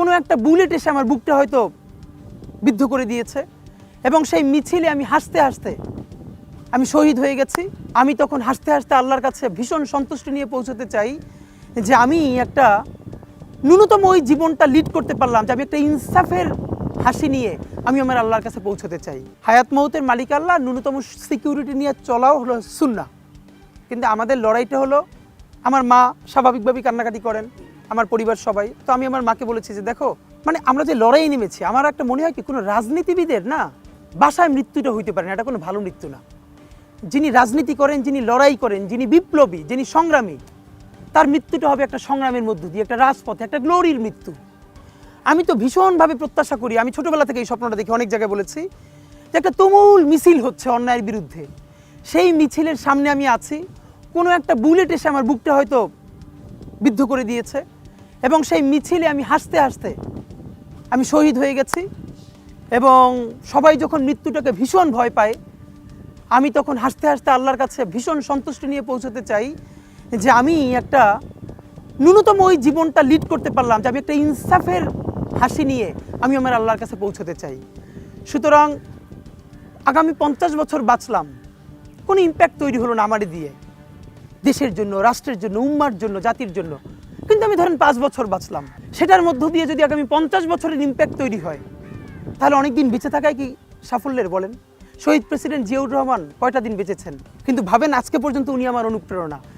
কোনো একটা বুলেট এসে আমার বুকটা হয়তো বিদ্ধ করে দিয়েছে এবং সেই মিছিলে আমি হাসতে হাসতে আমি শহীদ হয়ে গেছি। আমি তখন হাসতে হাসতে আল্লাহর কাছে ভীষণ সন্তুষ্টি নিয়ে পৌঁছতে চাই যে আমি একটা ন্যূনতম ওই জীবনটা লিড করতে পারলাম, যে আমি একটা ইনসাফের হাসি নিয়ে আমি আমার আল্লাহর কাছে পৌঁছতে চাই। হায়াত মৌতের মালিক আল্লাহ, ন্যূনতম সিকিউরিটি নিয়ে চলাও হলো সুন্না কিন্তু আমাদের লড়াইটা হলো, আমার মা স্বাভাবিকভাবেই কান্নাকাটি করেন। আমার পরিবার সবাই, তো আমি আমার মাকে বলেছি যে, দেখো মানে আমরা যে লড়াই নেমেছি, আমার একটা মনে হয় কি, কোনো রাজনীতিবিদের না বাসায় মৃত্যুটা হইতে পারে না, এটা কোনো ভালো মৃত্যু না। যিনি রাজনীতি করেন, যিনি লড়াই করেন, যিনি বিপ্লবী, যিনি সংগ্রামী, তার মৃত্যুটা হবে একটা সংগ্রামের মধ্য দিয়ে, একটা রাজপথে, একটা গ্লোরির মৃত্যু। আমি তো ভীষণভাবে প্রত্যাশা করি, আমি ছোটবেলা থেকে এই স্বপ্নটা দেখি অনেক জায়গায় বলেছি যে, একটা তুমুল মিছিল হচ্ছে অন্যায়ের বিরুদ্ধে। সেই মিছিলের সামনে আমি আছি, কোনো একটা বুলেট এসে আমার বুকটা হয়তো বিদ্ধ করে দিয়েছে। এবং সেই মিছিলে আমি হাসতে হাসতে আমি শহীদ হয়ে গেছি এবং সবাই যখন মৃত্যুটাকে ভীষণ ভয় পায়, আমি তখন হাসতে হাসতে আল্লাহর কাছে ভীষণ সন্তুষ্টি নিয়ে পৌঁছতে চাই যে আমি একটা ন্যূনতম ওই জীবনটা লিড করতে পারলাম, যে আমি একটা ইনসাফের হাসি নিয়ে আমি আমার আল্লাহর কাছে পৌঁছতে চাই। সুতরাং আগামী পঞ্চাশ বছর বাঁচলাম, কোনো ইম্প্যাক্ট তৈরি হলো না আমারে দিয়ে। দেশের জন্য, রাষ্ট্রের জন্য, উম্মার জন্য, জাতির জন্য। কিন্তু আমি ধরেন পাঁচ বছর বাঁচলাম। সেটার মধ্য দিয়ে যদি আগামী পঞ্চাশ বছরের ইম্প্যাক্ট তৈরি হয়, তাহলে অনেকদিন বেঁচে থাকায় কি সাফল্যের বলেন? শহীদ প্রেসিডেন্ট জিয়াউর রহমান কয়টা দিন বেঁচেছেন? কিন্তু ভাবেন আজকে পর্যন্ত উনি আমার অনুপ্রেরণা।